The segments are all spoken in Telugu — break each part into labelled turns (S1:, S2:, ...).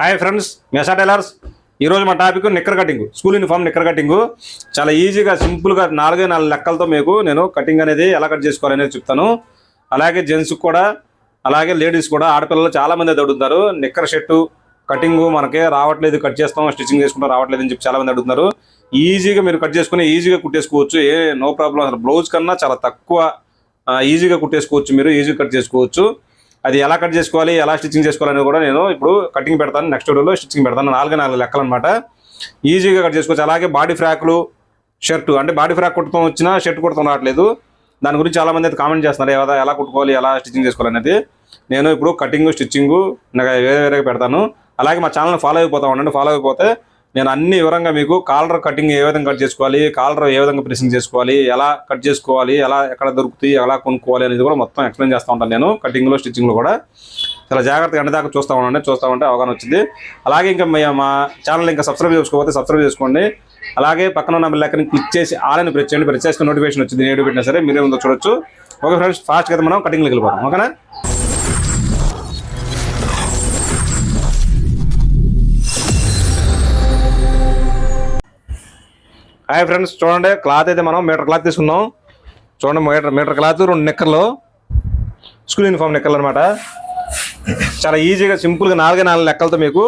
S1: Hi friends మెసా tailors. ఈరోజు మా topic knicker cutting. School uniform knicker cutting. చాలా ఈజీగా సింపుల్గా నాలుగే నాలుగు లెక్కలతో మీకు నేను కటింగ్ అనేది ఎలా కట్ చేసుకోవాలనేది చెప్తాను. అలాగే జెంట్స్ కూడా అలాగే లేడీస్ కూడా ఆడపిల్లలు చాలా మంది అడుగుతారు నిక్కర్ షర్టు కటింగ్ మనకి రావట్లేదు కట్ చేస్తాం స్టిచ్చింగ్ చేసుకుంటాం రావట్లేదు అని చెప్పి చాలామంది అడుగుతున్నారు. ఈజీగా మీరు కట్ చేసుకుని ఈజీగా కుట్టేసుకోవచ్చు. ఏ నో ప్రాబ్లం. అసలు బ్లౌజ్ కన్నా చాలా తక్కువ ఈజీగా కుట్టేసుకోవచ్చు మీరు ఈజీగా కట్ చేసుకోవచ్చు. అది ఎలా కట్ చేసుకోవాలి ఎలా స్టిచ్చింగ్ చేసుకోవాలని కూడా నేను ఇప్పుడు కటింగ్ పెడతాను నెక్స్ట్ వీడియోలో స్టిచ్చింగ్ పెడతాను నాలుగు నాలుగు లెక్కలు అనమాట ఈజీగా కట్ చేసుకోవచ్చు. అలాగే బాడీ ఫ్రాక్లు షర్టు అంటే బాడీ ఫ్రాక్ కుట్టడం వచ్చినా షర్ట్ కుట్టడం రావట్లేదు. దాని గురించి చాలా మంది అయితే కామెంట్ చేస్తున్నారు ఏదా ఎలా కుట్టుకోవాలి ఎలా స్టిచ్చింగ్ చేసుకోవాలి అనేది నేను ఇప్పుడు కటింగ్ స్టిచ్చింగ్ వేరే వేరేగా పెడతాను. అలాగే మా ఛానల్ ఫాలో అయిపోతా ఉండండి. ఫాలో అయిపోతే నేను అన్ని వివరంగా మీకు కాలర్ కటింగ్ ఏ విధంగా కట్ చేసుకోవాలి కాలర్ ఏ విధంగా ప్రెసింగ్ చేసుకోవాలి ఎలా కట్ చేసుకోవాలి ఎలా ఎక్కడ దొరుకుతాయి ఎలా కొనుక్కోవాలి అనేది కూడా మొత్తం ఎక్స్ప్లెయిన్ చేస్తూ ఉంటాను నేను కటింగ్లో స్టిచ్చింగ్లో కూడా. చాలా జాగ్రత్తగా ఎండ దాకా చూస్తూ ఉండండి చూస్తూ ఉంటే అవగాహన వచ్చింది. అలాగే ఇంకా మా ఛానల్ ఇంకా సబ్స్క్రైబ్ చేసుకోకపోతే సబ్స్క్రైబ్ చేసుకోండి. అలాగే పక్కన ఉన్న లెక్కని క్లిక్ చేసి ఆలని ప్రెస్ చేయండి. ప్రెస్ చేసుకుని నోటిఫికేషన్ వచ్చింది నేను పెట్టినా సరే మీరే ముందు చూడొచ్చు. ఓకే ఫ్రెండ్స్ ఫాస్ట్గా అయితే మనం కటింగ్లోకి వెళ్ళిపోతాం ఓకేనా? హాయ్ ఫ్రెండ్స్ చూడండి క్లాత్ అయితే మనం మీటర్ క్లాత్ తీసుకుందాం. చూడండి మీటర్ మీటర్ క్లాత్ రెండు నిక్కర్లు. స్కూల్ యూనిఫామ్ నిక్కర్లు అనమాట చాలా ఈజీగా సింపుల్గా నాలుగే నాలుగు లెక్కలతో మీకు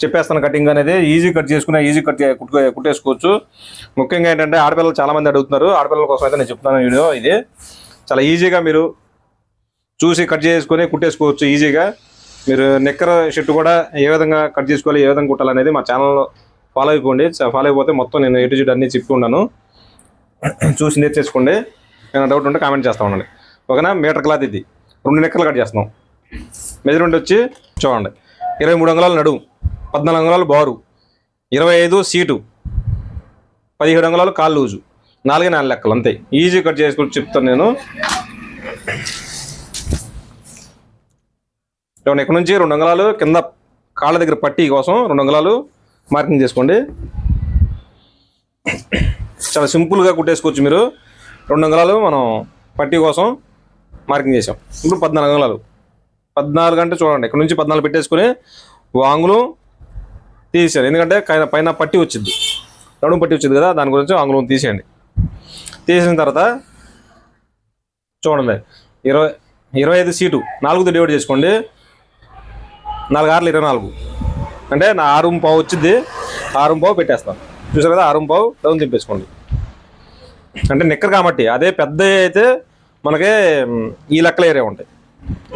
S1: చెప్పేస్తాను కటింగ్ అనేది. ఈజీ కట్ చేసుకునే ఈజీ కట్ కుట్టు కుట్టుకో కుట్టేసుకోవచ్చు. ముఖ్యంగా ఏంటంటే ఆడపిల్లలు చాలామంది అడుగుతున్నారు. ఆడపిల్లల కోసం అయితే నేను చెప్తున్నాను వీడియో ఇది. చాలా ఈజీగా మీరు చూసి కట్ చేసుకొని కుట్టేసుకోవచ్చు ఈజీగా మీరు నిక్కర షర్ట్ కూడా ఏ విధంగా కట్ చేసుకోవాలి ఏ విధంగా కుట్టాలనేది మా ఛానల్లో ఫాలో అయిపోండి ఫాలో అయిపోతే మొత్తం నేను ఎటు జుడ్ అన్ని చెప్పి ఉన్నాను. చూసి నేర్చేసుకోండి ఏమైనా డౌట్ ఉంటే కామెంట్ చేస్తా ఉండండి. ఓకేనా? మీటర్ క్లాత్ ఇది. రెండు నెక్కలు కట్ చేస్తున్నాం. మెజర్మెంట్ వచ్చి చూడండి. ఇరవై మూడు అంగుళాలు నడుము పద్నాలుగు అంగుళాలు బారు ఇరవై ఐదు సీటు పదిహేడు అంగుళాలు కాలు లూజు నాలుగే నాలుగు లెక్కలు అంతే. ఈజీ కట్ చేసుకుని చెప్తాను నేను. ఇక్కడ నుంచి రెండు అంగుళాలు కింద కాళ్ళ దగ్గర పట్టీ కోసం రెండు అంగుళాలు మార్కింగ్ చేసుకోండి. చాలా సింపుల్గా కుట్టేసుకోవచ్చు మీరు. రెండు అంగుళాలు మనం పట్టీ కోసం మార్కింగ్ చేసాం ఇప్పుడు పద్నాలుగు అంగళాలు. పద్నాలుగు అంటే చూడండి ఇక్కడ నుంచి పద్నాలుగు పెట్టేసుకుని వాంగులు తీసేయాలి. ఎందుకంటే పైన పట్టి వచ్చింది. నడుము పట్టి వచ్చింది కదా దాని గురించి ఆంగులం తీసేయండి. తీసిన తర్వాత చూడండి ఇరవై ఇరవై ఐదు సీటు నాలుగుతో డివైడ్ చేసుకోండి. నాలుగు ఆరులు ఇరవై నాలుగు. అంటే నా ఆరు పావు వచ్చింది ఆరు పావు పెట్టేస్తాను చూసారు కదా ఆరు పావు డౌన్ దింపేసుకోండి అంటే నిక్కర్ కాబట్టి అదే పెద్ద అయితే మనకి ఈ లెక్కల ఏరియా ఉంటాయి.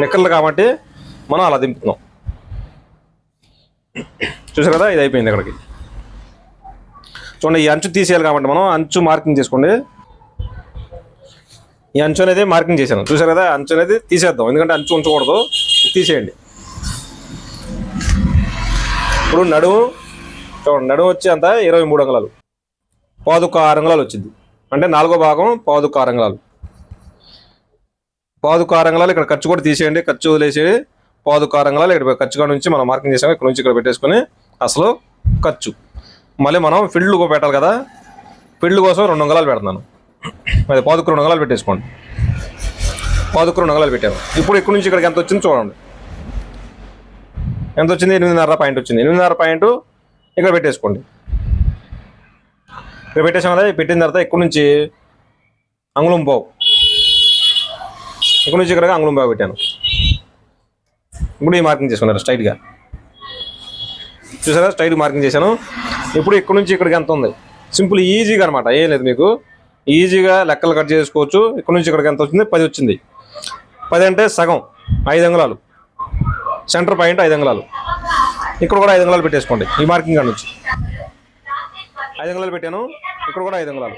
S1: నిక్కర్లు కాబట్టి మనం అలా దింపుతున్నాం చూసారు కదా ఇది అయిపోయింది ఇక్కడికి. చూడండి ఈ అంచు తీసేయాలి కాబట్టి మనం అంచు మార్కింగ్ చేసుకోండి. ఈ అంచు అనేది మార్కింగ్ చేశాను. చూసారు కదా అంచు అనేది తీసేద్దాం. ఎందుకంటే అంచు ఉంచకూడదు. తీసేయండి. ఇప్పుడు నడుము చూడండి నడుము వచ్చి ఇరవై మూడు అంగళాలు. పాదుక ఆరు వచ్చింది. అంటే నాలుగో భాగం పాదుక ఆరు పాదుక ఆరు ఇక్కడ ఖర్చు కూడా తీసేయండి ఖర్చు వదిలేసి పాదుక ఆరు ఇక్కడ ఖర్చు నుంచి మనం మార్కింగ్ చేసాము ఇక్కడ నుంచి ఇక్కడ పెట్టేసుకొని అసలు ఖర్చు. మళ్ళీ మనం ఫీల్డ్ పెట్టాలి కదా. ఫీల్డ్ కోసం రెండు అంగళాలు పెడుతున్నాను. అది పాదుకు రెండు అంగళాలు పెట్టేసుకోండి. పాదుకు రెండు అంగళాలు పెట్టాను ఇప్పుడు ఇక్కడ నుంచి ఇక్కడికి ఎంత వచ్చింది చూడండి. ఎంత వచ్చింది ఎనిమిదిన్నర పాయింట్ వచ్చింది. ఎనిమిదిన్నర పాయింట్ ఇక్కడ పెట్టేసుకోండి. ఇక్కడ పెట్టేసాం కదా పెట్టిన తర్వాత ఇక్కడ నుంచి అంగుళం బావు. ఇక్కడ నుంచి ఇక్కడగా అంగుళం బావు పెట్టాను. ఇప్పుడు ఈ మార్కింగ్ చేసుకున్నారు? స్ట్రైట్గా చూసారా? స్ట్రైట్ మార్కింగ్ చేశాను. ఇప్పుడు ఇక్కడ నుంచి ఇక్కడికి ఎంత ఉంది? సింపుల్ ఈజీగా అనమాట ఏం లేదు మీకు. ఈజీగా లెక్కలు కట్ చేసుకోవచ్చు. ఇక్కడ నుంచి ఇక్కడికి ఎంత వచ్చింది? పది వచ్చింది. పది అంటే సగం. ఐదు అంగుళాలు. సెంటర్ పాయింట్ ఐదు అంగుళాలు. ఇక్కడ కూడా ఐదు అంగుళాలు పెట్టేసుకోండి ఈ మార్కింగ్ కాడ నుంచి. ఐదు అంగుళాలు పెట్టాను ఇక్కడ కూడా ఐదు అంగుళాలు.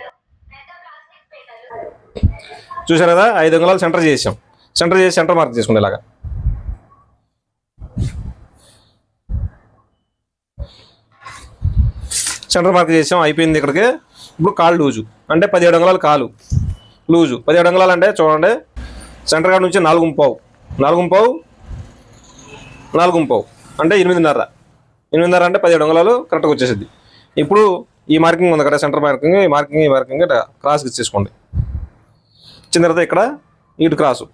S1: చూసారు కదా ఐదు అంగుళాలు సెంటర్ చేసాం. సెంటర్ చేసి సెంటర్ మార్క్ చేసుకోండి ఇలాగా. సెంటర్ మార్క్ చేసాం అయిపోయింది ఇక్కడికి. ఇప్పుడు కాలు లూజు అంటే పదిహేడు అంగుళాలు కాలు. లూజు పదిహేడు అంగుళాలు అంటే చూడండి సెంటర్ కాడ నుంచి నాలుగు పావు నాలుగు పావు నాలుగు పావు అంటే ఎనిమిదిన్నర. ఎనిమిదిన్నర అంటే పదిహేడు అంగుళాలు కరెక్ట్గా వచ్చేసింది ఇప్పుడు ఈ మార్కింగ్ ఉంది కదా సెంటర్ మార్కింగ్ ఈ మార్కింగ్ ఈ మార్కింగ్ ఇట్లా క్రాస్కి ఇచ్చేసుకోండి. ఇచ్చిన తర్వాత ఇక్కడ ఇటు క్రాసు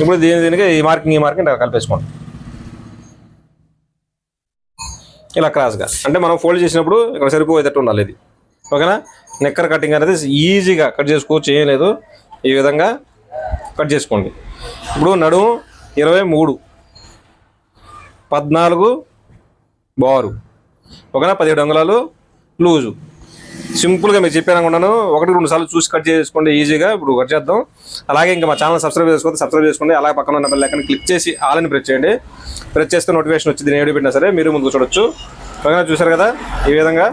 S1: ఇప్పుడు దీని దీనికి ఈ మార్కింగ్ ఈ మార్కింగ్ కలిపేసుకోండి. ఇలా క్రాస్గా అంటే మనం ఫోల్డ్ చేసినప్పుడు ఇక్కడ సరిపోయేటట్టు ఉండాలి ఇది. ఓకేనా? నెక్కర్ కటింగ్ అనేది ఈజీగా కట్ చేసుకోవచ్చు ఏం లేదు. ఈ విధంగా కట్ చేసుకోండి. ఇప్పుడు నడుము ఇరవై మూడు. పద్నాలుగు బారు. ఒకన పదిహేడు అంగుళాలు లూజు. సింపుల్గా మీరు చెప్పాను అనుకున్నాను ఒకటి రెండు సార్లు చూసి కట్ చేసుకోండి ఈజీగా. ఇప్పుడు కట్ చేద్దాం. అలాగే ఇంకా మా ఛానల్ సబ్స్క్రైబ్ చేసుకోండి సబ్స్క్రైబ్ చేసుకోండి. అలాగే పక్కన ఉన్న బెల్ క్లిక్ చేసి ఆల్ అని ప్రెస్ చేయండి. ప్రెస్ చేస్తే నోటిఫికేషన్ వచ్చింది నేను పెట్టినా సరే మీరు ముందు చూడొచ్చు. ఒకవేళ చూసారు కదా? ఈ విధంగా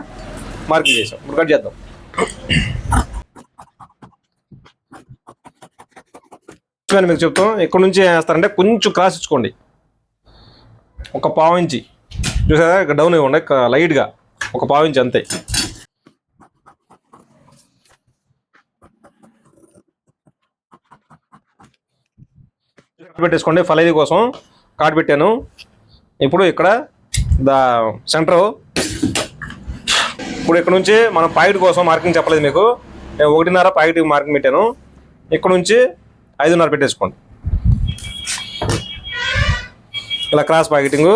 S1: మార్కింగ్ చేసాం ఇప్పుడు కట్ చేద్దాం. మీకు చెప్తాం. ఇక్కడ నుంచి ఏం వేస్తారంటే కొంచెం క్రాస్ ఇచ్చుకోండి. ఒక పావు ఇంచి. చూసారా? ఇక్కడ డౌన్ ఇవ్వండి లైట్గా ఒక పావు ఇంచి అంతే. పెట్టేసుకోండి. ఫలైది కోసం కార్డ్ పెట్టాను. ఇప్పుడు ఇక్కడ దా సెంటర్ ఇప్పుడు ఇక్కడ నుంచి మనం పాకెట్ కోసం మార్కింగ్ చెప్పలేదు మీకు. నేను ఒకటిన్నర పాకెట్ మార్కింగ్ పెట్టాను. ఇక్కడ నుంచి ఐదున్నర పెట్టేసుకోండి. ఇలా క్రాస్ ప్యాకెటింగ్.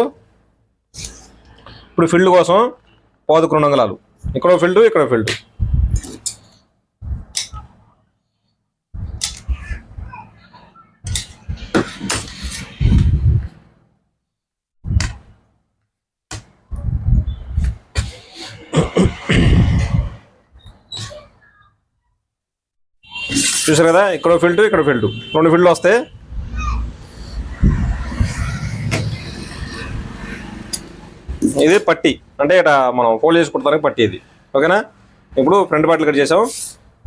S1: ఇప్పుడు ఫీల్డ్ కోసం పాదుకు రెండు అంగళాలు. ఇక్కడ ఫీల్డ్ ఇక్కడ ఫీల్డ్. చూసారు కదా? ఇక్కడ ఫీల్డ్ ఇక్కడ ఫీల్డ్. రెండు ఫీల్డ్లు వస్తాయి ఇది పట్టి. అంటే ఇట మనం ఫోల్డ్ చేసి కుట్టడానికి పట్టి ఇది. ఓకేనా? ఇప్పుడు ఫ్రంట్ పార్ట్లు కట్ చేసాం.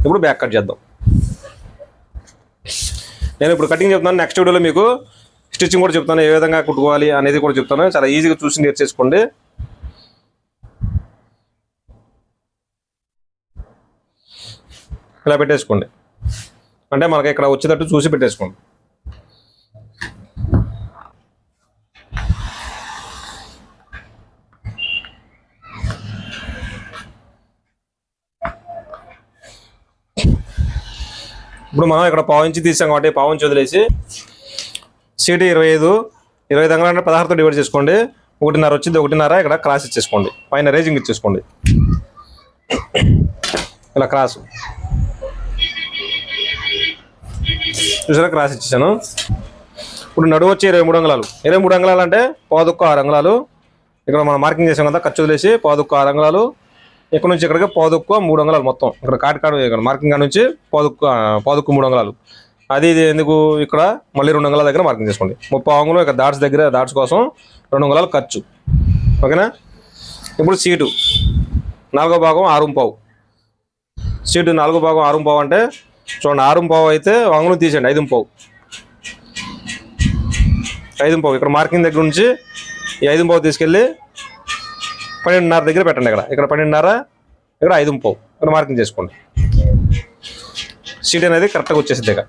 S1: ఇప్పుడు బ్యాక్ కట్ చేద్దాం. నేను ఇప్పుడు కటింగ్ చెప్తాను నెక్స్ట్ వీడియోలో మీకు స్టిచ్చింగ్ కూడా చెప్తాను. ఏ విధంగా కుట్టుకోవాలి అనేది కూడా చెప్తాను. చాలా ఈజీగా చూసి నేర్చేసుకోండి. ఇలా పెట్టేసుకోండి. అంటే మనకి ఇక్కడ వచ్చేటట్టు చూసి పెట్టేసుకోండి. ఇప్పుడు మనం ఇక్కడ పావు ఇంచి తీసాం కాబట్టి పావు ఇంచి వదిలేసి సీటీ ఇరవై ఐదు ఇరవై ఐదు అంగళాలు పదహారుతో డివైడ్ చేసుకోండి. ఒకటిన్నర వచ్చింది ఒకటిన్నర ఇక్కడ క్రాస్ ఇచ్చేసుకోండి. పైన రేజింగ్ ఇచ్చేసుకోండి. ఇలా క్రాస్ చూసారా? క్రాస్ ఇచ్చేసాను. ఇప్పుడు నడువు వచ్చి ఇరవై మూడు అంగళాలు. ఇరవై మూడు అంగళాలు అంటే పాదుక్క ఆరు అంగళాలు. ఇక్కడ మనం మార్కింగ్ చేసాం కదా ఖర్చు వదిలేసి పాదుక్క ఆరు అంగళాలు. ఇక్కడ నుంచి ఇక్కడికి పోదుక్కు మూడు అంగళాలు మొత్తం. ఇక్కడ కాటి ఇక్కడ మార్కింగ్ కాడ నుంచి పోదుక్కు పాదుక్క మూడు వందలు అది ఇది ఎందుకు ఇక్కడ? మళ్ళీ రెండు వందల దగ్గర మార్కింగ్ చేసుకోండి. ముప్పై అంగుళం ఇక్కడ దాట్స్ దగ్గర దాట్స్ కోసం రెండు అంగళాలు ఖర్చు. ఓకేనా? ఇప్పుడు సీటు. నాలుగో భాగం ఆరు పావు. సీటు నాలుగో భాగం ఆరు పావు అంటే చూడండి ఆరు పావు అయితే వంగలు తీసేయండి ఐదు పావు. ఐదు పావు. ఇక్కడ మార్కింగ్ దగ్గర నుంచి ఈ ఐదు పావు తీసుకెళ్ళి పన్నెండున్నర దగ్గర పెట్టండి ఇక్కడ. ఇక్కడ పన్నెండున్నర ఇక్కడ ఐదు పావు ఇక్కడ మార్కింగ్ చేసుకోండి. సీట్ అనేది కరెక్ట్గా వచ్చేసింది ఇక.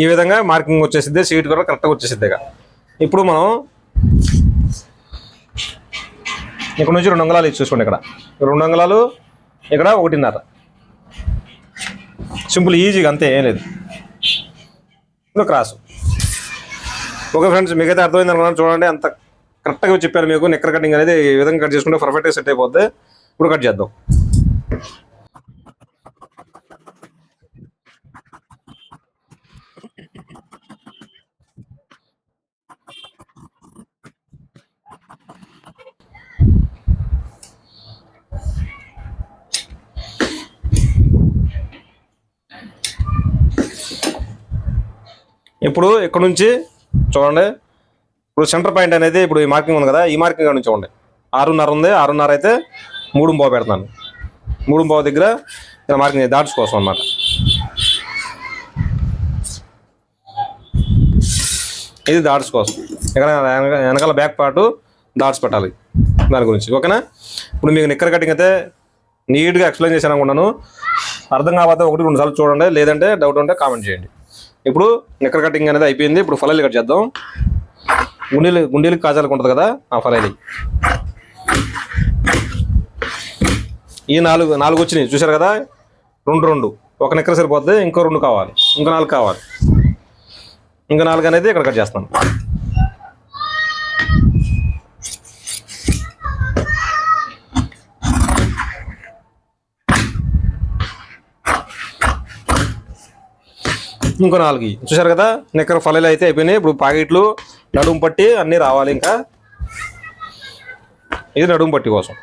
S1: ఈ విధంగా మార్కింగ్ వచ్చేసిద్ది సీట్ కూడా కరెక్ట్గా వచ్చేసిద్ది ఇక. ఇప్పుడు మనం ఇక్కడ నుంచి రెండు అంగళాలు ఇచ్చి చూసుకోండి ఇక్కడ. రెండు అంగళాలు ఇక్కడ ఒకటిన్నర. సింపుల్ ఈజీగా అంతే ఏం లేదు. ఇప్పుడు క్రాస్. ఓకే ఫ్రెండ్స్ మిగతా అర్థమైంది అనుకున్నాను. చూడండి అంత కరెక్ట్గా చెప్పారు మీకు. నిక్కర్ కటింగ్ అనేది ఈ విధంగా కట్ చేసుకుంటే పర్ఫెక్ట్గా సెట్ అయిపోద్ది. ఇప్పుడు కట్ చేద్దాం. ఇప్పుడు ఇక్కడ నుంచి చూడండి. ఇప్పుడు సెంటర్ పాయింట్ అనేది ఇప్పుడు ఈ మార్కింగ్ ఉంది కదా ఈ మార్కింగ్ నుంచి చూడండి. ఆరున్నర ఉంది ఆరున్నర అయితే మూడు పావు పెడతాను. మూడు పావు దగ్గర ఇలా మార్కింగ్ దాట్స్ కోసం అన్నమాట. ఇది దాట్స్ కోసం ఇక్కడ వెనక- వెనకాల బ్యాక్ పార్ట్ దాట్స్ పెట్టాలి దాని గురించి. ఓకేనా? ఇప్పుడు మీకు నిక్కర్ కటింగ్ అయితే నీట్గా ఎక్స్ప్లెయిన్ చేశాను అనుకున్నాను అర్థం కాకపోతే ఒకటి రెండు సార్లు చూడండి. లేదంటే డౌట్ ఉంటే కామెంట్ చేయండి. ఇప్పుడు నిక్కర్ కటింగ్ అనేది అయిపోయింది. ఇప్పుడు ఫలైలు కట్ చేద్దాం. గుండెలు గుండెలకు కాజాలకు ఉంటుంది కదా ఆ ఫలాలు. ఈ నాలుగు నాలుగు వచ్చినాయి. చూశారు కదా? రెండు రెండు. ఒక నిక్కర సరిపోతుంది ఇంకో రెండు కావాలి. ఇంకో నాలుగు కావాలి. ఇంకో నాలుగు అనేది ఇక్కడ కట్ చేస్తాను ఇంకో నాలుగు. చూసారు చూశారు కదా? నిక్కర ఫలలు అయితే అయిపోయినాయి. ఇప్పుడు ప్యాకెట్లు నడుము పట్టి అన్నీ రావాలి ఇంకా. ఇది నడుము పట్టి కోసం.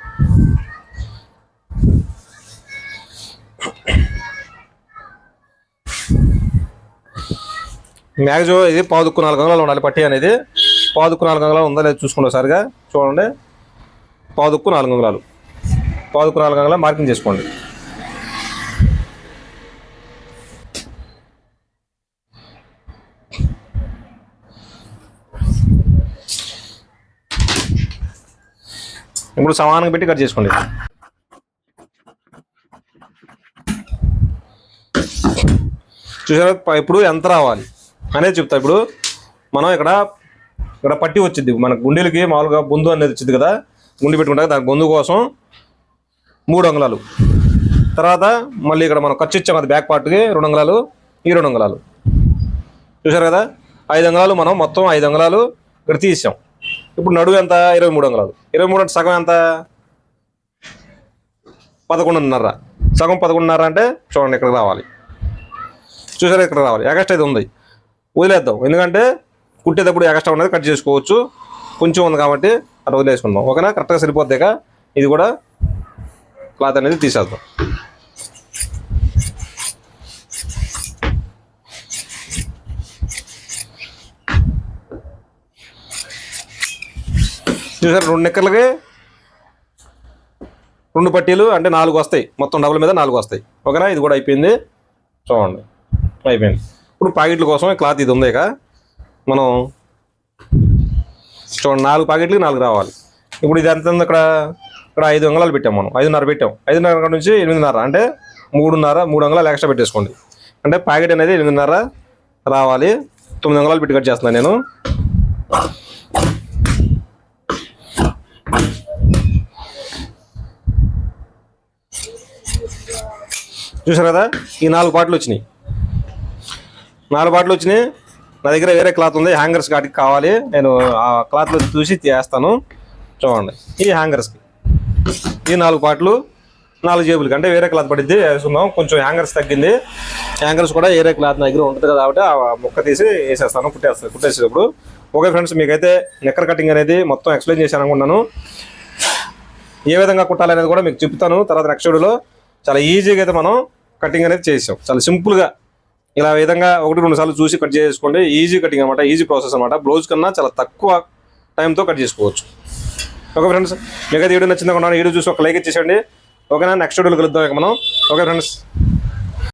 S1: మ్యాక్సిమం ఇది పాదుకు నాలుగు అంగళాలు ఉండాలి పట్టి అనేది. పాదుకు నాలుగు అంగళాలు ఉందా లేదా చూసుకోండి ఒకసారిగా చూడండి. పాదుకు నాలుగు అంగళాలు పాదుకు నాలుగు అంగళాలు మార్కింగ్ చేసుకోండి. ఇప్పుడు సమానంగా పెట్టి కట్ చేసుకోండి. చూసారా? ఇప్పుడు ఎంత రావాలి? అనేది చెప్తా. ఇప్పుడు మనం ఇక్కడ ఇక్కడ పట్టి వచ్చింది. మన గుండెలకి మామూలుగా బొందు అనేది వచ్చింది కదా? గుండె పెట్టుకుంటాం దాని బొందు కోసం మూడు అంగుళాలు. తర్వాత మళ్ళీ ఇక్కడ మనం ఖర్చు ఇచ్చాం అది బ్యాక్ పార్ట్కి రెండు అంగుళాలు ఈ రెండు అంగుళాలు. చూసారు కదా? ఐదు అంగుళాలు మనం మొత్తం ఐదు అంగుళాలు ఇక్కడ తీసాం. ఇప్పుడు నడువు ఎంత? ఇరవై మూడు వందలు. ఇరవై మూడు అంటే సగం ఎంత? పదకొండున్నర. సగం పదకొండున్నర అంటే చూడండి ఇక్కడికి రావాలి. చూసారా ఇక్కడ రావాలి. ఎగస్ట్రా అయితే ఉంది. వదిలేద్దాం. ఎందుకంటే కుట్టేటప్పుడు ఎగస్ట్రా ఉన్నది కట్ చేసుకోవచ్చు. కొంచెం ఉంది కాబట్టి అట్లా వదిలేసుకుందాం. ఓకేనా కరెక్ట్గా సరిపోద్దాక ఇది కూడా క్లాత్ అనేది తీసేద్దాం. చూసారు రెండు నిక్కర్లకి? రెండు పట్టీలు అంటే నాలుగు వస్తాయి. మొత్తం డబుల్ మీద నాలుగు వస్తాయి. ఓకేనా? ఇది కూడా అయిపోయింది. చూడండి. అయిపోయింది. ఇప్పుడు ప్యాకెట్ల కోసం క్లాత్ ఇది ఉంది ఇక. మనం చూడండి నాలుగు ప్యాకెట్లు నాలుగు రావాలి. ఇప్పుడు ఇది ఎంత ఇక్కడ ఇక్కడ ఐదు అంగళాలు పెట్టాం మనం. ఐదున్నర పెట్టాం. ఐదున్నర నుంచి ఎనిమిదిన్నర. అంటే మూడున్నర మూడు అంగళాలు ఎక్స్ట్రా పెట్టేసుకోండి. అంటే ప్యాకెట్ అనేది ఎనిమిదిన్నర రావాలి. తొమ్మిది అంగళాలు పెట్టి కట్ చేస్తున్నాను నేను. చూసారు కదా? ఈ నాలుగు పాటలు వచ్చినాయి. నాలుగు పాటలు వచ్చినాయి. నా దగ్గర వేరే క్లాత్ ఉంది. హ్యాంగర్స్ కాటికి కావాలి. నేను ఆ క్లాత్లో చూసి చేస్తాను చూడండి. ఈ హ్యాంగర్స్కి ఈ నాలుగు పాటలు నాలుగు జేబులకి అంటే వేరే క్లాత్ పడిద్ది. వేసుకుందాం. కొంచెం హ్యాంగర్స్ తగ్గింది. హ్యాంగర్స్ కూడా వేరే క్లాత్ నా దగ్గర ఉంటుంది కాబట్టి ఆ ముక్క తీసి వేసేస్తాను. కుట్టేస్తాను కుట్టేసేటప్పుడు ఓకే ఫ్రెండ్స్ మీకైతే నెక్కర్ కటింగ్ అనేది మొత్తం ఎక్స్ప్లెయిన్ చేశాను అనుకుంటున్నాను ఏ విధంగా కుట్టాలనేది కూడా మీకు చెప్తాను తర్వాత నెక్స్ట్ వీడియోలో చాలా ఈజీగా అయితే మనం కటింగ్ అనేది చేసాం. చాలా సింపుల్గా ఇలా విధంగా ఒకటి రెండు సార్లు చూసి కట్ చేసుకోండి. ఈజీ కటింగ్ అనమాట ఈజీ ప్రాసెస్ అనమాట బ్లౌజ్ కన్నా చాలా తక్కువ టైంతో కట్ చేసుకోవచ్చు. ఓకే ఫ్రెండ్స్ మీకైతే వీడియో నచ్చింది అనుకున్నాను వీడియో చూసి ఒక లైక్ ఇచ్చేసండి ఓకేనా నెక్స్ట్ వీడియోలో కలుద్దాం ఇక మనం. Okay friends